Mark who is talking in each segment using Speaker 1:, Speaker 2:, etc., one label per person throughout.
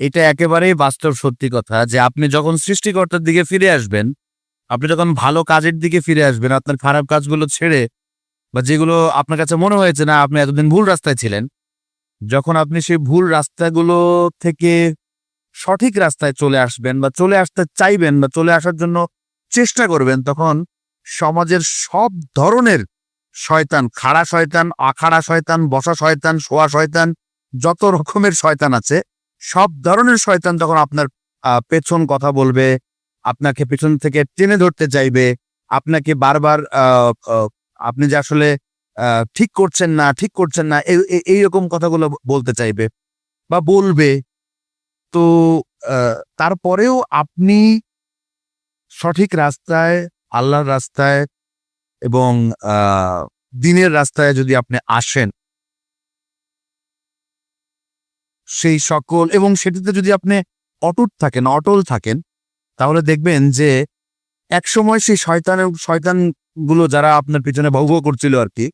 Speaker 1: এটা একেবারেই বাস্তব সত্যি কথা যে আপনি যখন সৃষ্টিকর্তার দিকে ফিরে আসবেন, আপনি যখন ভালো কাজের দিকে ফিরে আসবেন, আপনার খারাপ কাজগুলো ছেড়ে বা যেগুলো আপনার কাছে মনে হয়েছে না, আপনি এতদিন ভুল রাস্তায় ছিলেন, যখন আপনি সেই ভুল রাস্তাগুলো থেকে সঠিক রাস্তায় চলে আসবেন বা চলে আসতে চাইবেন বা চলে আসার জন্য চেষ্টা করবেন, তখন সমাজের সব ধরনের শয়তান, খাড়া শয়তান, আখাড়া শয়তান, বসা শয়তান, শোয়া শয়তান, যত রকমের শয়তান আছে সব ধরনের শয়তান তখন আপনার পেছন কথা বলবে, আপনাকে পেছন থেকে টেনে ধরতে চাইবে, আপনাকে বারবার আপনি যে আসলে ঠিক করছেন না, ঠিক করছেন না, এই- এই- এইরকম কথাগুলো বলতে চাইবে বা বলবে, তো তারপরেও আপনি সঠিক রাস্তায়, আল্লাহর রাস্তায় এবং দিনের রাস্তায় যদি আপনি আসেন সেই সকল, এবং সেটিতে যদি আপনি অটুট থাকেন, অটল থাকেন, তাহলে দেখবেন যে একসময় সেই শয়তানের শয়তানগুলো যারা আপনার পিছনে ভৌ করছিল আর কি,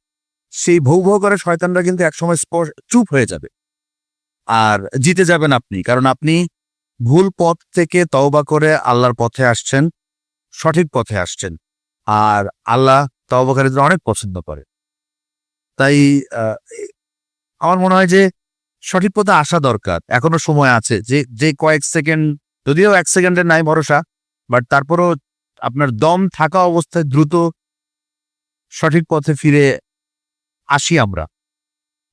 Speaker 1: সেই ভৌ ভৌ করে শয়তানরা কিন্তু একসময় স্পষ্ট চুপ হয়ে যাবে। আর জিতে যাবেন আপনি, কারণ আপনি ভুল পথ থেকে তওবা করে আল্লাহর পথে আসছেন, সঠিক পথে আসছেন। আর আল্লাহ তওবাকারীদের অনেক পছন্দ করে। তাই আমার মনে হয় যে সঠিক পথে আসা দরকার। এখনও সময় আছে। যে যে কয়েক সেকেন্ড, যদিও এক সেকেন্ডের নাই ভরসা, বাট তারপরও আপনার দম থাকা অবস্থায় দ্রুত সঠিক পথে ফিরে আসি আমরা।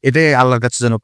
Speaker 1: এটাই আল্লাহর কাছে যেন